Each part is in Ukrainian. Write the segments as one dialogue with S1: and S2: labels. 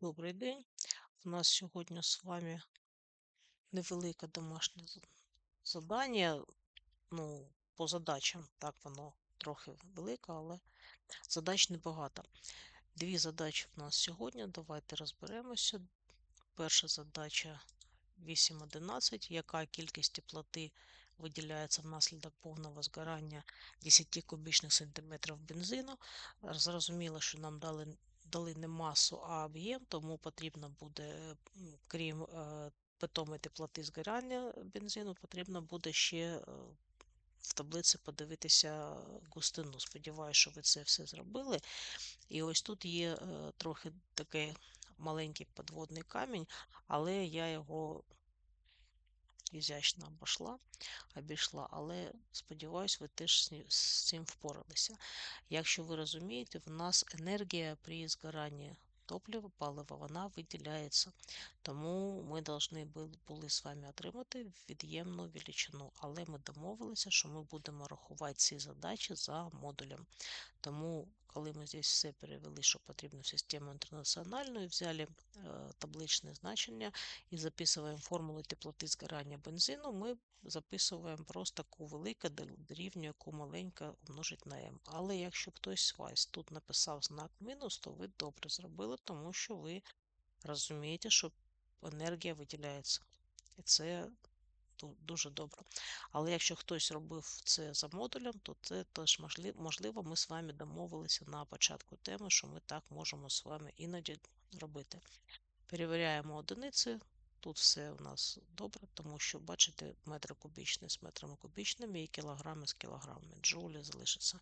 S1: Добрий день. У нас сьогодні з вами невелике домашнє за- завдання. Ну, по задачам, так воно трохи велике, але задач небагато. Дві задачі в нас сьогодні. Давайте розберемося. Перша задача 8.11. Яка кількість теплоти виділяється внаслідок повного згорання 10 кубічних сантиметрів бензину? Зрозуміло, що нам дали дали не масу, а об'єм, тому потрібно буде, крім е, питомої теплоти згорання бензину, потрібно буде ще е, в таблиці подивитися густину. Сподіваюся, що ви це все зробили. І ось тут є е, трохи такий маленький подводний камінь, але я його ізящно обійшла, обійшла, але сподіваюся, ви теж з цим впоралися. Якщо ви розумієте, в нас енергія при згоранні топлива, палива, вона виділяється. Тому ми повинні були з вами отримати від'ємну величину. Але ми домовилися, що ми будемо рахувати ці задачі за модулем. Тому, коли ми здесь все перевели, що потрібно в систему інтернаціональну, взяли е, табличне значення і записуємо формулу теплоти згорання бензину, ми записуємо просто Q велике дорівнює Q маленьке умножить на m. Але якщо хтось з вас тут написав знак мінус, то ви добре зробили, тому що ви розумієте, що енергія виділяється. І це дуже добре. Але якщо хтось робив це за модулем, то це теж можливо, ми з вами домовилися на початку теми, що ми так можемо з вами іноді робити. Перевіряємо одиниці. Тут все у нас добре, тому що, бачите, метри кубічні з метрами кубічними і кілограми з кілограмами. Джоулі залишиться.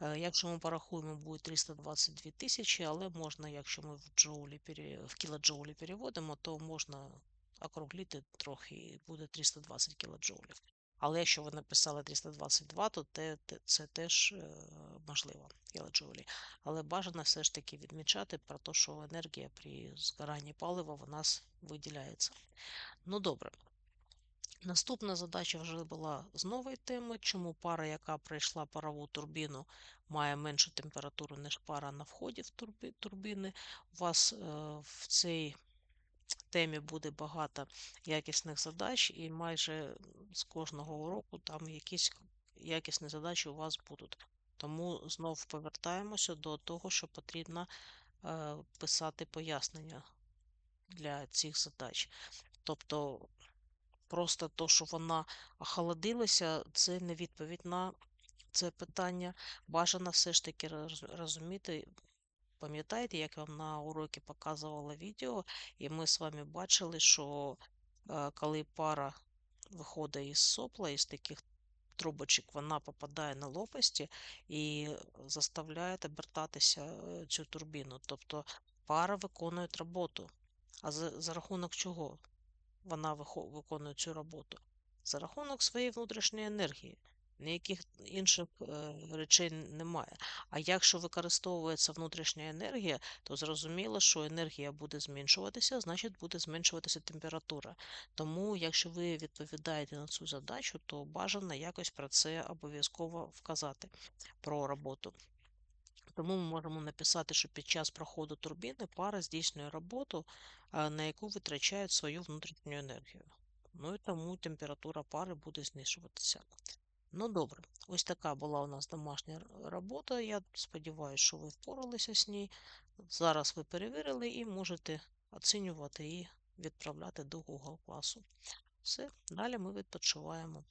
S1: Е, Якщо ми порахуємо, буде 322 тисячі, але можна, якщо ми в джоулі в кілоджоулі переводимо, то можна округлити трохи і буде 320 кілоджоулів. Але якщо ви написали 322, то це теж е, можливо кілоджоулі. Але бажано все ж таки відмічати про те, що енергія при згоранні палива в нас виділяється. Ну добре. Наступна задача вже була з нової чому пара, яка пройшла парову турбіну, має меншу температуру, ніж пара на вході в турбі- турбіни. У вас е, в цій темі буде багато якісних задач, і майже з кожного уроку там якісь якісні задачі у вас будуть. Тому знов повертаємося до того, що потрібно е, писати пояснення для цих задач. Тобто Просто то, що вона охолодилася, це не відповідь на це питання. Бажано все ж таки розуміти. Пам'ятаєте, як я вам на уроці показувала відео, і ми з вами бачили, що е, коли пара виходить із сопла, із таких трубочок, вона попадає на лопасті і заставляє обертатися е, цю турбіну. Тобто пара виконує роботу. А за, за рахунок чого? Вона виконує цю роботу? За рахунок своєї внутрішньої енергії. Ніяких інших е, речей немає. А якщо використовується внутрішня енергія, то зрозуміло, що енергія буде зменшуватися, значить буде зменшуватися температура. Тому, якщо ви відповідаєте на цю задачу, то бажано якось про це обов'язково вказати про роботу. Тому ми можемо написати, що під час проходу турбіни пара здійснює роботу, на яку витрачає свою внутрішню енергію. Ну і тому температура пари буде знижуватися. Ну добре, ось така була у нас домашня робота. Я сподіваюся, що ви впоралися з ній. Зараз ви перевірили і можете оцінювати і відправляти до Google класу. Все, далі ми відпочиваємо.